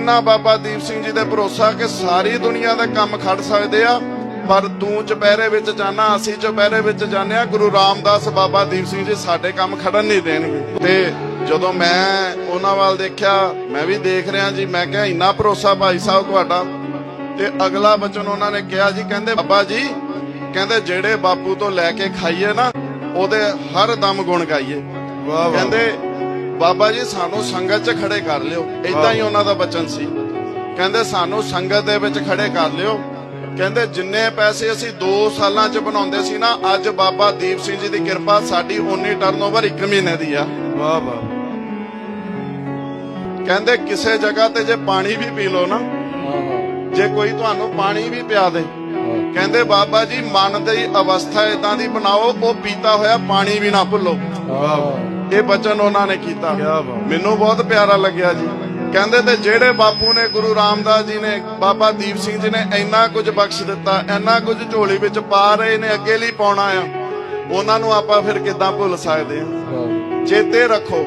ਨਾ ਬਾਬਾ ਦੀਪ ਸਿੰਘ ਜੀ ਦੇ ਭਰੋਸਾ ਕਿ ਸਾਰੀ ਦੁਨੀਆ ਦੇ ਕੰਮ ਖੜ ਸਕਦੇ ਆ ਪਰ ਤੂੰ ਚੁਪਹਿਰੇ ਵਿੱਚ ਜਾਣਾ ਅਸੀਂ ਚੁਪਹਿਰੇ ਵਿੱਚ ਜਾਂਦੇ ਆ ਗੁਰੂ ਰਾਮਦਾਸ ਬਾਬਾ ਦੀਪ ਸਿੰਘ ਜੀ ਸਾਡੇ ਕੰਮ ਖੜਨ ਨਹੀਂ ਦੇਣਗੇ। ਤੇ ਜਦੋਂ ਮੈਂ ਉਹਨਾਂ ਵੱਲ ਦੇਖਿਆ ਮੈਂ ਵੀ ਦੇਖ ਰਿਹਾ ਜੀ ਮੈਂ ਕਿਹਾ ਇੰਨਾ ਭਰੋਸਾ ਭਾਈ ਸਾਹਿਬ ਤੁਹਾਡਾ। ਤੇ ਅਗਲਾ ਬਚਨ ਉਹਨਾਂ ਨੇ ਕਿਹਾ ਜੀ ਕਹਿੰਦੇ ਬਾਬਾ ਜੀ ਕਹਿੰਦੇ ਜਿਹੜੇ ਬਾਪੂ ਤੋਂ ਲੈ ਕੇ ਖਾਈਏ ਨਾ ਉਹਦੇ ਹਰ ਦਮ ਗੁਣ ਗਾਈਏ। ਵਾਹ ਵਾਹ। ਕਹਿੰਦੇ ਬਾਬਾ ਜੀ ਸਾਨੂੰ ਸੰਗਤ 'ਚ ਖੜੇ ਕਰ ਲਿਓ। ਇਦਾਂ ਹੀ ਉਹਨਾਂ ਦਾ ਬਚਨ ਸੀ। ਕਹਿੰਦੇ ਸਾਨੂੰ ਸੰਗਤ ਦੇ ਵਿੱਚ ਖੜੇ ਕਰ ਲਿਓ। ਕਹਿੰਦੇ ਜਿੰਨੇ ਪੈਸੇ ਅਸੀਂ 2 ਸਾਲਾਂ 'ਚ ਬਣਾਉਂਦੇ ਸੀ ਨਾ ਅੱਜ ਬਾਬਾ ਦੀਪ ਸਿੰਘ ਜੀ ਦੀ ਕਿਰਪਾ ਸਾਡੀ ਓਨੀ ਟਰਨਓਵਰ 1 ਮਹੀਨੇ ਦੀ ਆ। ਵਾਹ ਵਾਹ। ਕਹਿੰਦੇ ਕਿਸੇ ਜਗ੍ਹਾ ਤੇ ਜੇ ਪਾਣੀ ਵੀ ਪੀ ਲਓ ਨਾ ਜੇ ਕੋਈ ਤੁਹਾਨੂੰ ਪਾਣੀ ਵੀ ਪਿਆ ਦੇ ਕਹਿੰਦੇ ਬਾਬਾ ਜੀ ਮਨ ਦੀ ਅਵਸਥਾ ਇਦਾਂ ਦੀ ਬਣਾਓ ਉਹ ਪੀਤਾ ਹੋਇਆ ਪਾਣੀ ਵੀ ਨਾ ਭੁੱਲੋ। ਵਾਹ। ਇਹ ਬਚਨ ਉਹਨਾਂ ਨੇ ਕੀਤਾ। ਮੈਨੂੰ ਬਹੁਤ ਪਿਆਰਾ ਲੱਗਿਆ ਜੀ। ਕਹਿੰਦੇ ਤੇ ਜਿਹੜੇ ਬਾਪੂ ਨੇ ਗੁਰੂ ਰਾਮਦਾਸ ਜੀ ਨੇ ਬਾਬਾ ਦੀਪ ਸਿੰਘ ਜੀ ਨੇ ਇੰਨਾ ਕੁਝ ਬਖਸ਼ ਦਿੱਤਾ ਇੰਨਾ ਕੁਝ ਝੋਲੀ ਵਿੱਚ ਪਾ ਰਹੇ ਨੇ ਅੱਗੇ ਲਈ ਪਾਉਣਾ ਆ ਉਹਨਾਂ ਨੂੰ ਆਪਾਂ ਫਿਰ ਕਿੱਦਾਂ ਭੁੱਲ ਸਕਦੇ ਆ ਚੇਤੇ ਰੱਖੋ।